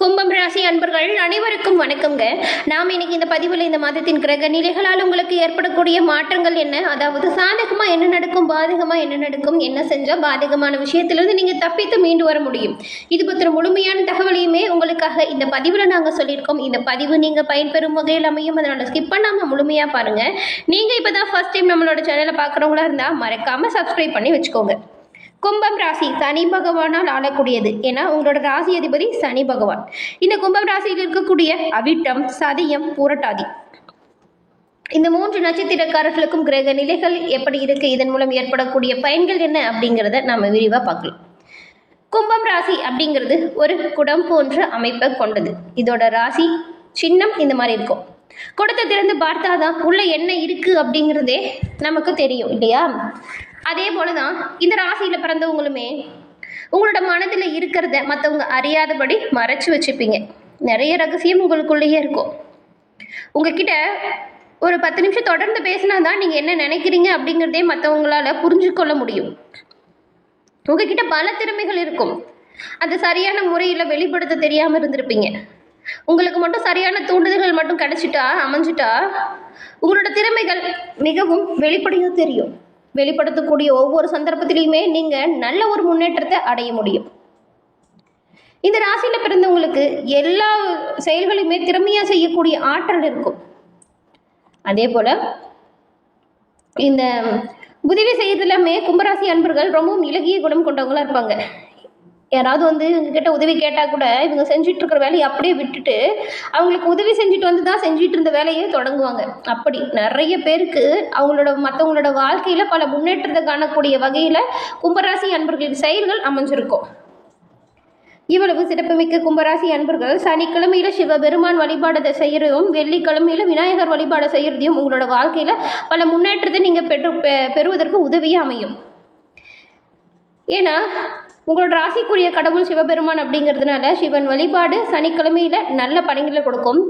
கும்பம் ராசி அன்பர்கள் அனைவருக்கும் வணக்கங்க நாம் இன்னைக்கு இந்த பதிவில் இந்த மாதத்தின் கிரக நிலைகளால் உங்களுக்கு ஏற்படக்கூடிய மாற்றங்கள் என்ன? அதாவது சாதகமாக என்ன நடக்கும் பாதகமாக என்ன நடக்கும் என்ன செஞ்சால் பாதகமான விஷயத்திலிருந்து நீங்கள் தப்பித்து மீண்டு வர முடியும். இது பற்றின முழுமையான தகவலையுமே உங்களுக்காக இந்த பதிவில் நாங்கள் சொல்லியிருக்கோம். இந்த பதிவு நீங்கள் பயன்பெறும் வகையில் அமையும். அதனால் ஸ்கிப் பண்ணாமல் முழுமையாக பாருங்கள் நீங்கள் இப்போ தான் ஃபஸ்ட் டைம் நம்மளோட சேனலை பார்க்குறவங்களா இருந்தால் மறக்காமல் சப்ஸ்கிரைப் பண்ணி வச்சுக்கோங்க. கும்பம் ராசி சனி பகவானால் ஆளக்கூடியது. ஏன்னா உங்களோட ராசி அதிபதி சனி பகவான். இந்த கும்பம் ராசியில் இருக்கக்கூடிய அவிட்டம் சதயம் பூரட்டாதி. இந்த மூன்று நட்சத்திரக்காரர்களுக்கும் கிரக நிலைகள் எப்படி இருக்கு? இதன் மூலம் ஏற்படக்கூடிய பயன்கள் என்ன? அப்படிங்கிறத நாம விரிவாக பார்க்கலாம். கும்பம் ராசி அப்படிங்கிறது ஒரு குடம் போன்ற அமைப்பை கொண்டது. இதோட ராசி சின்னம் இந்த மாதிரி இருக்கும். குடத்தை திறந்து பார்த்தாதான் உள்ள என்ன இருக்கு அப்படிங்கிறதே நமக்கு தெரியும் இல்லையா? அதே போல தான் இந்த ராசியில் பிறந்தவங்களுமே உங்களோட மனதில் இருக்கிறத மற்றவங்க அறியாதபடி மறைச்சு வச்சுப்பீங்க. நிறைய ரகசியம் உங்களுக்குள்ளேயே இருக்கும். உங்ககிட்ட ஒரு பத்து நிமிஷம் தொடர்ந்து பேசினா தான் நீங்கள் என்ன நினைக்கிறீங்க அப்படிங்கிறதே மற்றவங்களால புரிஞ்சுக்கொள்ள முடியும். உங்ககிட்ட பல திறமைகள் இருக்கும். அது சரியான முறையில் வெளிப்படுத்த தெரியாமல் இருந்திருப்பீங்க. உங்களுக்கு மட்டும் சரியான தூண்டுதல்கள் மட்டும் கிடைச்சிட்டா அமைஞ்சிட்டா உங்களோட திறமைகள் மிகவும் வெளிப்படையாக தெரியும். வெளிப்படுத்தக்கூடிய ஒவ்வொரு சந்தர்ப்பத்திலையுமே நீங்கள் நல்ல ஒரு முன்னேற்றத்தை அடைய முடியும். இந்த ராசியில் பிறந்தவங்களுக்கு எல்லா செயல்களையுமே திறமையாக செய்யக்கூடிய ஆற்றல் இருக்கும். அதே போல் இந்த உதவி செய்யறதுலாமே கும்பராசி அன்பர்கள் ரொம்பவும் இலகிய குணம் கொண்டவங்களா இருப்பாங்க. யாராவது வந்து இவங்ககிட்ட உதவி கேட்டால் கூட இவங்க செஞ்சுட்டு இருக்கிற வேலையை அப்படியே விட்டுட்டு அவங்களுக்கு உதவி செஞ்சுட்டு வந்து தான் செஞ்சுட்டு இருந்த வேலையை தொடங்குவாங்க. அப்படி நிறைய பேருக்கு அவங்களோட மற்றவங்களோட வாழ்க்கையில் பல முன்னேற்றத்தை காணக்கூடிய வகையில் கும்பராசி அன்பர்களின் செயல்கள் அமைஞ்சிருக்கும். இவ்வளவு சிறப்புமிக்க கும்பராசி அன்பர்கள் சனிக்கிழமையில சிவபெருமான் வழிபாடத்தை செய்யறதும் வெள்ளிக்கிழமையில விநாயகர் வழிபாடு செய்யறதையும் உங்களோட வாழ்க்கையில பல முன்னேற்றத்தை நீங்க பெற்று பெ- பெறுவதற்கு உதவியா அமையும். ஏன்னா உங்களோட ராசிக்குரிய கடவுள் சிவபெருமான் அப்படிங்கிறதுனால சிவன் வழிபாடு சனிக்கிழமையில நல்ல பணிகளை கொடுக்கும்.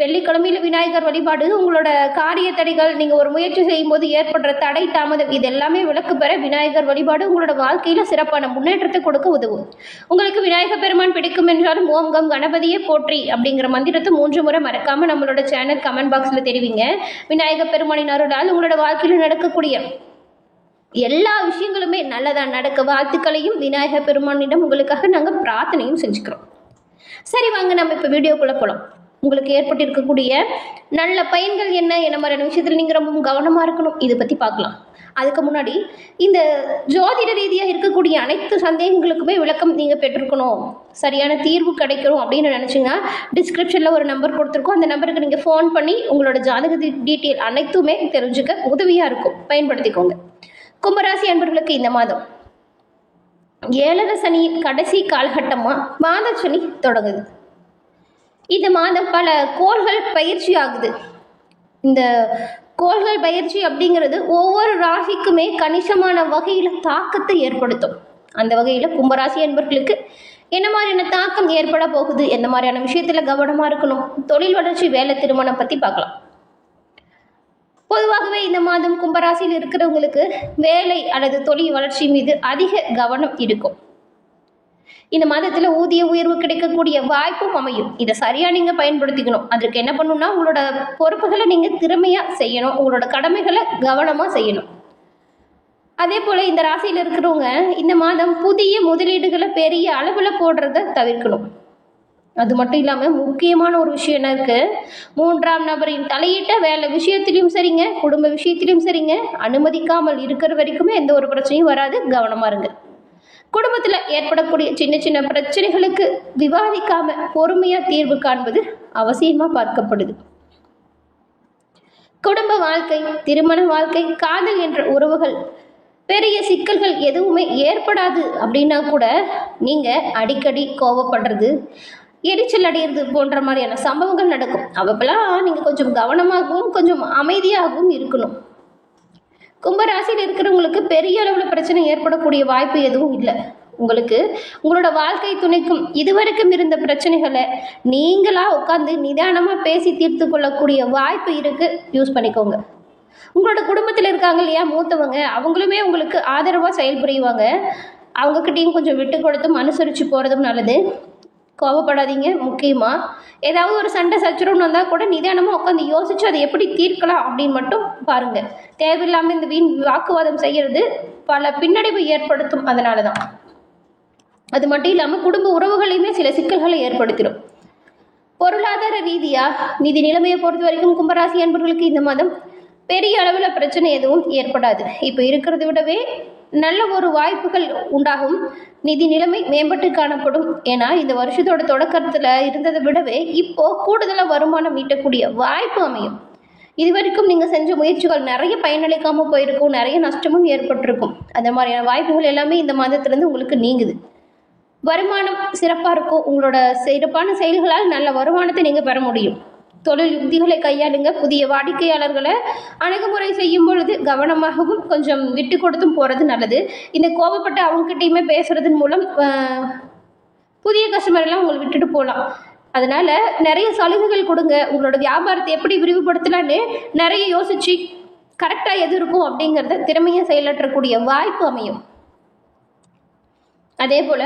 வெள்ளிக்கிழமையில விநாயகர் வழிபாடு உங்களோட காரிய தடைகள் நீங்கள் ஒரு முயற்சி செய்யும்போது ஏற்படுற தடை தாமதம் இது எல்லாமே விளக்கு பெற விநாயகர் வழிபாடு உங்களோட வாழ்க்கையில் சிறப்பான முன்னேற்றத்தை கொடுக்க உதவும். உங்களுக்கு விநாயகர் பெருமான் பிடிக்கும் என்றாலும் ஓம் கம் கணபதியே போற்றி அப்படிங்கிற மந்திரத்தை மூன்று முறை மறக்காமல் நம்மளோட சேனல் கமெண்ட் பாக்ஸில் தெரிவிங்க. விநாயகர் பெருமானின் அருளால் உங்களோட வாழ்க்கையில் நடக்கக்கூடிய எல்லா விஷயங்களுமே நல்லதாக நடக்க வாழ்த்துக்களையும் விநாயகர் பெருமானிடம் உங்களுக்காக நாங்கள் பிரார்த்தனையும் செஞ்சுக்கிறோம். சரி வாங்க நம்ம இப்போ வீடியோக்குள்ளே போகலாம் உங்களுக்கு ஏற்பட்டிருக்கக்கூடிய நல்ல பயன்கள் என்ன என்ன மாதிரியான விஷயத்தில் நீங்கள் ரொம்பவும் கவனமாக இருக்கணும். இதை பற்றி பார்க்கலாம். அதுக்கு முன்னாடி இந்த ஜோதிட ரீதியாக இருக்கக்கூடிய அனைத்து சந்தேகங்களுக்குமே விளக்கம் நீங்கள் பெற்றிருக்கணும். சரியான தீர்வு கிடைக்கணும் அப்படின்னு நினச்சிங்க டிஸ்கிரிப்ஷனில் ஒரு நம்பர் கொடுத்துருக்கோம். அந்த நம்பருக்கு நீங்கள் ஃபோன் பண்ணி உங்களோட ஜாதக டீட்டெயில் அனைத்துமே தெரிஞ்சுக்க உதவியாக இருக்கும். பயன்படுத்திக்கோங்க. கும்பராசி அன்பர்களுக்கு இந்த மாதம் ஏழரை சனியின் கடைசி காலகட்டமாக மாத சனி தொடங்குது. இந்த மாதம் பல கோள்கள் பயிற்சி ஆகுது. இந்த கோள்கள் பயிற்சி அப்படிங்கிறது ஒவ்வொரு ராசிக்குமே கணிசமான வகையில் தாக்கத்தை ஏற்படுத்தும். அந்த வகையில் கும்பராசி என்பர்களுக்கு என்ன மாதிரியான தாக்கம் ஏற்பட போகுது? எந்த மாதிரியான விஷயத்தில் கவனமாக இருக்கணும்? தொழில் வளர்ச்சி வேலை திருமணம் பற்றி பார்க்கலாம். பொதுவாகவே இந்த மாதம் கும்பராசியில் இருக்கிறவங்களுக்கு வேலை அல்லது தொழில் வளர்ச்சி மீது அதிக கவனம் இருக்கும். இந்த மாதத்தில் ஊதிய உயர்வு கிடைக்கக்கூடிய வாய்ப்பும் அமையும். இதை சரியாக நீங்கள் பயன்படுத்திக்கணும். அதற்கு என்ன பண்ணணும்னா உங்களோட பொறுப்புகளை நீங்கள் திறமையாக செய்யணும். உங்களோட கடமைகளை கவனமாக செய்யணும். அதே போல் இந்த ராசியில் இருக்கிறவங்க இந்த மாதம் புதிய முதலீடுகளை பெரிய அளவில் போடுறத தவிர்க்கணும். அது மட்டும் இல்லாமல் முக்கியமான ஒரு விஷயம் என்ன இருக்குது மூன்றாம் நபரின் தலையிட்ட வேலை விஷயத்திலையும் சரிங்க குடும்ப விஷயத்திலையும் சரிங்க. அனுமதிக்காமல் இருக்கிற வரைக்குமே எந்த ஒரு பிரச்சனையும் வராது. கவனமாக இருங்க. குடும்பத்தில் ஏற்படக்கூடிய சின்ன சின்ன பிரச்சனைகளுக்கு விவாதிக்காம பொறுமையாக தீர்வு காண்பது அவசியமாக பார்க்கப்படுது. குடும்ப வாழ்க்கை திருமண வாழ்க்கை காதல் என்ற உறவுகள் பெரிய சிக்கல்கள் எதுவுமே ஏற்படாது அப்படின்னா கூட நீங்கள் அடிக்கடி கோவப்படுறது எரிச்சல் அடையிறது போன்ற மாதிரியான சம்பவங்கள் நடக்கும். அவப்பெல்லாம் நீங்கள் கொஞ்சம் கவனமாகவும் கொஞ்சம் அமைதியாகவும் இருக்கணும். கும்பராசியில் இருக்கிறவங்களுக்கு பெரிய அளவில் பிரச்சனை ஏற்படக்கூடிய வாய்ப்பு எதுவும் இல்லை. உங்களுக்கு உங்களோட வாழ்க்கை துணைக்கும் இதுவரைக்கும் இருந்த பிரச்சனைகளை நீங்களாக உட்காந்து நிதானமாக பேசி தீர்த்து கொள்ளக்கூடிய வாய்ப்பு இருக்குது யூஸ் பண்ணிக்கோங்க. உங்களோட குடும்பத்தில் இருக்காங்க இல்லையா மூத்தவங்க அவங்களுமே உங்களுக்கு ஆதரவாக செயல்புரிவாங்க. அவங்கக்கிட்டையும் கொஞ்சம் விட்டு கொடுத்தும் அனுசரித்து போகிறதும் நல்லது. கோவப்படாதீங்க முக்கியமாக ஏதாவது ஒரு சண்டை சச்சரவுன்னு வந்தால் கூட நிதானமாக உட்காந்து யோசிச்சு அதை எப்படி தீர்க்கலாம் அப்படின்னு மட்டும் பாருங்கள் தேவையில்லாமல் இந்த வீண் வாக்குவாதம் செய்கிறது பல பின்னடைவு ஏற்படுத்தும் அதனால தான் அது மட்டும் இல்லாமல் குடும்ப உறவுகளையுமே சில சிக்கல்களை ஏற்படுத்திடும். பொருளாதார ரீதியாக நிதி நிலைமையை பொறுத்த வரைக்கும் கும்பராசி அன்பர்களுக்கு இந்த மாதம் பெரிய அளவில் பிரச்சனை எதுவும் ஏற்படாது. இப்போ இருக்கிறத விடவே நல்ல ஒரு வாய்ப்புகள் உண்டாகும். நிதி நிலைமை மேம்பட்டு காணப்படும். ஏன்னா இந்த வருஷத்தோட தொடக்கத்தில் இருந்ததை விடவே இப்போ கூடுதலாக வருமானம் ஈட்டக்கூடிய வாய்ப்பு அமையும். இது வரைக்கும் நீங்கள் செஞ்ச முயற்சிகள் நிறைய பயனளிக்காமல் போயிருக்கும். நிறைய நஷ்டமும் ஏற்பட்டிருக்கும். அந்த மாதிரியான வாய்ப்புகள் எல்லாமே இந்த மாதத்துலேருந்து உங்களுக்கு நீங்குது. வருமானம் சிறப்பாக இருக்கும். உங்களோட சிறப்பான செயல்களால் நல்ல வருமானத்தை நீங்கள் பெற முடியும். தொழில் யுக்திகளை கையாளுங்க. புதிய வாடிக்கையாளர்களை அணுகுமுறை செய்யும் பொழுது கவனமாகவும் கொஞ்சம் விட்டு கொடுத்தும் போகிறது நல்லது. இந்த கோபப்பட்டு அவங்ககிட்டயுமே பேசுறதன் மூலம் புதிய கஸ்டமர் எல்லாம் உங்களை விட்டுட்டு போகலாம் அதனால நிறைய சலுகைகள் கொடுங்க. உங்களோட வியாபாரத்தை எப்படி விரிவுபடுத்தலான்னு நிறைய யோசிச்சு கரெக்டாக எது இருக்கும் அப்படிங்கிறத திறமையை செயலாற்றக்கூடிய வாய்ப்பு அமையும். அதே போல்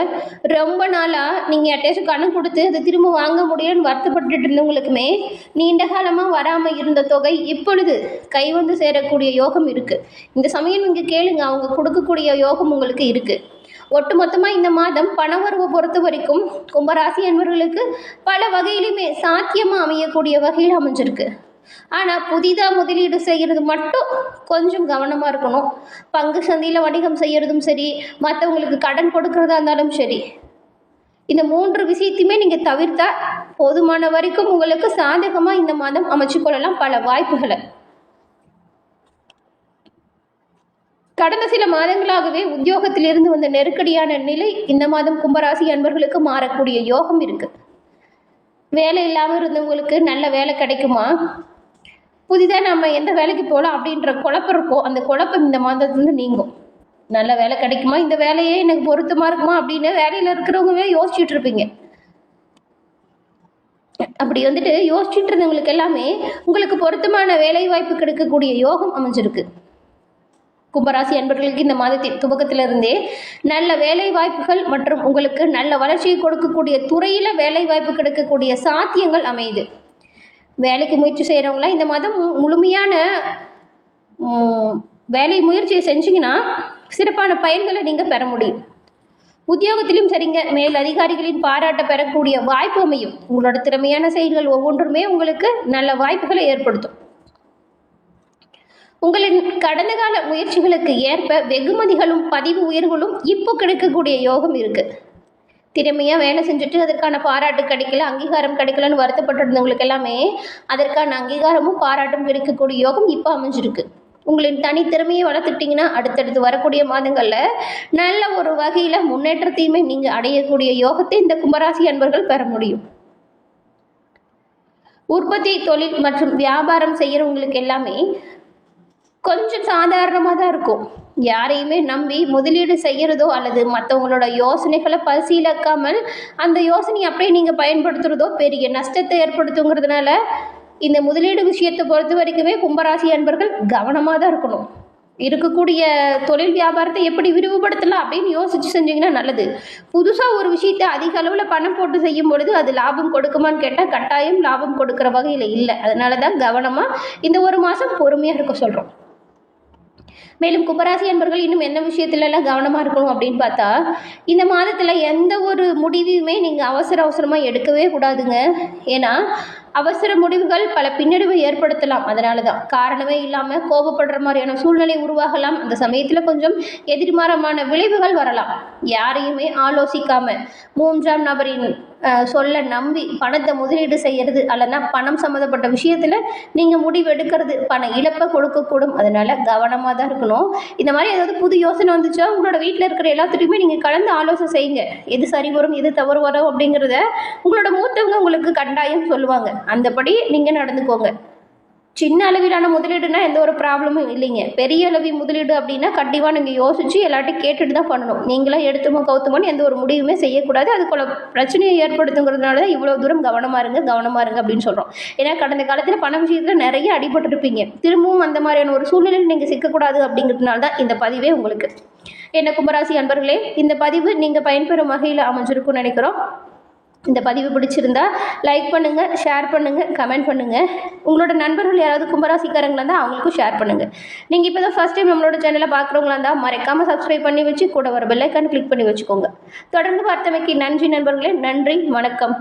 ரொம்ப நாளாக நீங்கள் யார்ட்டையாச்சும் கடன் கொடுத்து அதை திரும்ப வாங்க முடியும்னு வருத்தப்பட்டுட்டு இருந்தவங்களுக்குமே நீண்ட காலமாக வராமல் இருந்த தொகை இப்பொழுது கை வந்து சேரக்கூடிய யோகம் இருக்குது இந்த சமயம் நீங்கள் கேளுங்க அவங்க கொடுக்கக்கூடிய யோகம் உங்களுக்கு இருக்குது ஒட்டுமொத்தமாக இந்த மாதம் பணவரவை பொறுத்த வரைக்கும் கும்பராசி அன்பர்களுக்கு பல வகையிலுமே சாத்தியமாக அமையக்கூடிய வகையில் அமைஞ்சிருக்கு. ஆனால் புதிதாக முதலீடு செய்கிறது மட்டும் கொஞ்சம் கவனமாக இருக்கணும். பங்கு சந்தையில் வணிகம் செய்கிறதும் சரி மற்றவங்களுக்கு கடன் கொடுக்கறதா இருந்தாலும் சரி. இந்த மூன்று விஷயத்தையுமே நீங்கள் தவிர்த்தா போதுமான வரைக்கும் உங்களுக்கு சாதகமாக இந்த மாதம் அமைச்சு கொள்ளலாம் பல வாய்ப்புகளை. கடந்த சில மாதங்களாகவே உத்தியோகத்திலிருந்து வந்த நெருக்கடியான நிலை இந்த மாதம் கும்பராசி அன்பர்களுக்கு மாறக்கூடிய யோகம் இருக்கு. வேலை இல்லாமல் இருந்தவங்களுக்கு நல்ல வேலை கிடைக்குமா? புதிதாக நம்ம எந்த வேலைக்கு போகலாம் அப்படின்ற குழப்பம் இருக்கோ அந்த குழப்பம் இந்த மாதத்துலேருந்து நீங்கும். நல்ல வேலை கிடைக்குமா? இந்த வேலையே எனக்கு பொருத்தமாக இருக்குமா? அப்படின்னு வேலையில் இருக்கிறவங்கவே யோசிச்சுட்டு இருப்பீங்க. அப்படி வந்துட்டு யோசிச்சுட்டு இருந்தவங்களுக்கு எல்லாமே உங்களுக்கு பொருத்தமான வேலை வாய்ப்பு கிடைக்கக்கூடிய யோகம் அமைஞ்சிருக்கு. கும்பராசி அன்பர்களுக்கு இந்த மாதத்தின் துவக்கத்திலிருந்தே நல்ல வேலை வாய்ப்புகள் மற்றும் உங்களுக்கு நல்ல வளர்ச்சியை கொடுக்கக்கூடிய துறையில் வேலை வாய்ப்பு கிடைக்கக்கூடிய சாத்தியங்கள் அமையுது. வேலைக்கு முயற்சி செய்கிறவங்களாம் இந்த மாதம் முழுமையான வேலை முயற்சியை செஞ்சிங்கன்னா சிறப்பான பயன்களை நீங்கள் பெற முடியும். உத்தியோகத்திலும் சரிங்க. மேல் அதிகாரிகளின் பாராட்ட பெறக்கூடிய வாய்ப்பு அமையும். உங்களோட திறமையான செயல்கள் ஒவ்வொன்றுமே உங்களுக்கு நல்ல வாய்ப்புகளை ஏற்படுத்தும். உங்களின் கடந்த கால முயற்சிகளுக்கு ஏற்ப வெகுமதிகளும் பதிவு உயர்வுகளும் இப்போ கிடைக்கக்கூடிய யோகம் இருக்குது திறமையாக வேலை செஞ்சுட்டு அதற்கான பாராட்டு கிடைக்கல அங்கீகாரம் கிடைக்கலன்னு வருத்தப்பட்டு இருந்தவங்களுக்கு எல்லாமே அதற்கான அங்கீகாரமும் பாராட்டும் கிடைக்கக்கூடிய யோகம் இப்போ அமைஞ்சிருக்கு. உங்களின் தனித்திறமையை வளர்த்துட்டிங்கன்னா அடுத்தடுத்து வரக்கூடிய மாதங்களில் நல்ல ஒரு வகையில் முன்னேற்றத்தையுமே நீங்கள் அடையக்கூடிய யோகத்தை இந்த கும்பராசி அன்பர்கள் பெற முடியும். உற்பத்தி தொழில் மற்றும் வியாபாரம் செய்கிறவங்களுக்கு எல்லாமே கொஞ்சம் சாதாரணமாக தான் இருக்கும். யாரையுமே நம்பி முதலீடு செய்கிறதோ அல்லது மற்றவங்களோட யோசனைகளை பரிசீலிக்காமல் அந்த யோசனையை அப்படியே நீங்கள் பயன்படுத்துகிறதோ பெரிய நஷ்டத்தை ஏற்படுத்துங்கிறதுனால இந்த முதலீடு விஷயத்தை பொறுத்த வரைக்குமே கும்பராசி அன்பர்கள் கவனமாக தான் இருக்கணும். இருக்கக்கூடிய தொழில் வியாபாரத்தை எப்படி விரிவுபடுத்தலாம் அப்படின்னு யோசிச்சு செஞ்சீங்கன்னா நல்லது. புதுசாக ஒரு விஷயத்தை அதிக அளவில் பணம் போட்டு செய்யும் பொழுது அது லாபம் கொடுக்குமான்னு கேட்டால் கட்டாயம் லாபம் கொடுக்குற வகையில் இல்லை. அதனால தான் கவனமாக இந்த ஒரு மாதம் பொறுமையாக இருக்க சொல்கிறோம் மேலும் கும்பராசி அன்பர்கள் இன்னும் என்ன விஷயத்துல எல்லாம் கவனமாக இருக்கணும் அப்படின்னு பார்த்தா இந்த மாதத்தில் எந்த ஒரு முடிவையுமே நீங்கள் அவசர அவசரமாக எடுக்கவே கூடாதுங்க. ஏன்னா அவசர முடிவுகள் பல பின்னடைவை ஏற்படுத்தலாம். அதனால தான் காரணமே இல்லாமல் கோபப்படுற மாதிரியான சூழ்நிலை உருவாகலாம். அந்த சமயத்தில் கொஞ்சம் எதிர்மாறமான விளைவுகள் வரலாம். யாரையுமே ஆலோசிக்காம மூன்றாம் நபரின் சொல்ல நம்பி பணத்தை முதலீடு செய்யறது அல்லனா பணம் சம்மந்தப்பட்ட விஷயத்தில் நீங்கள் முடிவு எடுக்கிறது பண இழப்பை கொடுக்கக்கூடும். அதனால கவனமாக தான் இருக்கணும். இந்த மாதிரி ஏதாவது புது யோசனை வந்துச்சா? உங்களோட வீட்டில் இருக்கிற எல்லாத்துட்டையுமே நீங்கள் கலந்து ஆலோசனை செய்யுங்க. எது சரி வரும் எது தவறு வரும் அப்படிங்கிறத உங்களோட மூத்தவங்க உங்களுக்கு கண்டாயம் சொல்லுவாங்க. அந்தபடி நீங்கள் நடந்துக்கோங்க. சின்ன அளவிலான முதலீடுனா எந்த ஒரு ப்ராப்ளமும் இல்லைங்க. பெரிய அளவு முதலீடு அப்படின்னா கண்டிப்பாக நீங்கள் யோசிச்சு எல்லாட்டையும் கேட்டுட்டு தான் பண்ணணும். நீங்களாம் எடுத்துமோ கவுத்துமோன்னு எந்த ஒரு முடிவுமே செய்யக்கூடாது. அதுக்குள்ள பிரச்சனையை ஏற்படுத்துங்கிறதுனால தான் இவ்வளோ தூரம் கவனமாக இருங்க கவனமாக இருங்க அப்படின்னு சொல்கிறோம் ஏன்னா கடந்த காலத்தில் பண விஷயத்தில் நிறைய அடிபட்டுருப்பீங்க. திரும்பவும் அந்த மாதிரியான ஒரு சூழ்நிலையில் நீங்கள் சிக்கக்கூடாது அப்படிங்கிறதுனால தான் இந்த பதிவே உங்களுக்கு. என்ன கும்பராசி அன்பர்களே இந்த பதிவு நீங்கள் பயன்பெறும் வகையில் அமைஞ்சிருக்கும்னு நினைக்கிறோம். இந்த பதிவு பிடிச்சிருந்தா லைக் பண்ணுங்கள் ஷேர் பண்ணுங்கள் கமெண்ட் பண்ணுங்கள் உங்களோட நண்பர்கள் யாராவது கும்பராசிக்காரங்களா இருந்தால் அவங்களுக்கும் ஷேர் பண்ணுங்கள் நீங்கள் இப்போ தான் ஃபஸ்ட் டைம் நம்மளோட சேனலை பார்க்குறவங்களா இருந்தால் மறக்காமல் சப்ஸ்கிரைப் பண்ணி வச்சு கூட வர பெல்லைக்கான் கிளிக் பண்ணி வச்சுக்கோங்க. தொடர்ந்து பார்த்தமைக்கு நன்றி நண்பர்களே நன்றி வணக்கம்.